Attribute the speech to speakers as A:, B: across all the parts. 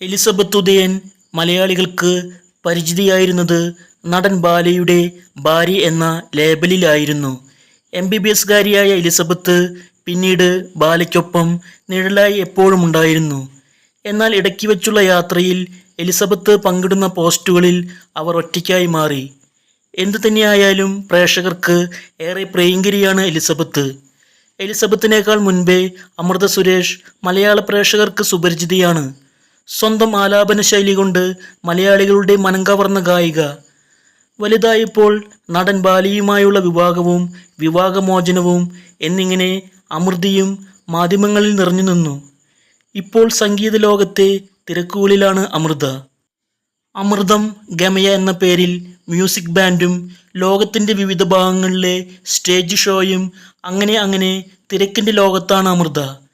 A: Elizabeth Udayan മലയാളികൾക്ക് പരിചിതിയായിരുന്നത് നടൻ ബാലയുടെ ഭാര്യ എന്ന ലേബലിലായിരുന്നു. എം ബി ബി എസ്കാരിയായ എലിസബത്ത് പിന്നീട് ബാലയ്ക്കൊപ്പം നിഴലായി എപ്പോഴും ഉണ്ടായിരുന്നു. എന്നാൽ ഇടയ്ക്ക് വെച്ചുള്ള യാത്രയിൽ എലിസബത്ത് പങ്കിടുന്ന പോസ്റ്റുകളിൽ അവർ ഒറ്റയ്ക്കായി മാറി. എന്തു തന്നെയായാലും പ്രേക്ഷകർക്ക് ഏറെ പ്രിയങ്കരിയാണ് എലിസബത്ത്. എലിസബത്തിനേക്കാൾ മുൻപേ അമൃത സുരേഷ് മലയാള പ്രേക്ഷകർക്ക് സുപരിചിതയാണ്. സ്വന്തം ആലാപന ശൈലി കൊണ്ട് മലയാളികളുടെ മനം കവർന്ന ഗായിക. വലുതായപ്പോൾ നടൻ ബാലിയുമായുള്ള വിവാഹവും വിവാഹമോചനവും എന്നിങ്ങനെ അമൃതിയും മാധ്യമങ്ങളിൽ നിറഞ്ഞു നിന്നു. ഇപ്പോൾ സംഗീത ലോകത്തെ തിരക്കുകളിലാണ് അമൃത. അമൃതം ഗമയ എന്ന പേരിൽ മ്യൂസിക് ബാൻഡും ലോകത്തിന്റെ വിവിധ ഭാഗങ്ങളിലെ സ്റ്റേജ് ഷോയും അങ്ങനെ അങ്ങനെ തിരക്കിന്റെ ലോകത്താണ് അമൃത.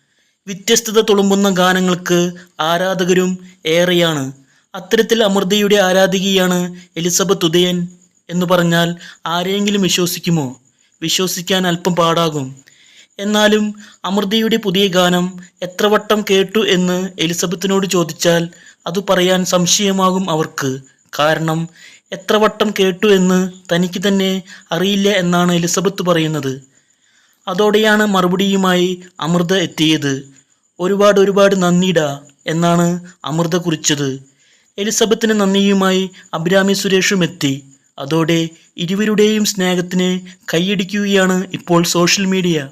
A: വ്യത്യസ്തത തുളുമ്പുന്ന ഗാനങ്ങൾക്ക് ആരാധകരും ഏറെയാണ്. അത്തരത്തിൽ അമൃതയുടെ ആരാധികയാണ് എലിസബത്ത് ഉദയൻ എന്ന് പറഞ്ഞാൽ ആരെങ്കിലും വിശ്വസിക്കുമോ? വിശ്വസിക്കാൻ അല്പം പാടാകും. എന്നാലും അമൃതയുടെ പുതിയ ഗാനം എത്ര വട്ടം കേട്ടു എന്ന് എലിസബത്തിനോട് ചോദിച്ചാൽ അത് പറയാൻ സംശയമാകും അവർക്ക്. കാരണം എത്ര വട്ടം കേട്ടു എന്ന് തനിക്ക് തന്നെ അറിയില്ല എന്നാണ് എലിസബത്ത് പറയുന്നത്. അതോടെയാണ് മറുപടിയുമായി അമൃത എത്തിയത്. ഒരുപാട് ഒരുപാട് നന്ദിടാ എന്നാണ് അമൃത കുറിച്ചത്. എലിസബത്തിന് നന്ദിയുമായി അഭിരാമി സുരേഷും എത്തി. അതോടെ ഇരുവരുടെയും സ്നേഹത്തിന് കൈയടിക്കുകയാണ് ഇപ്പോൾ സോഷ്യൽ മീഡിയ.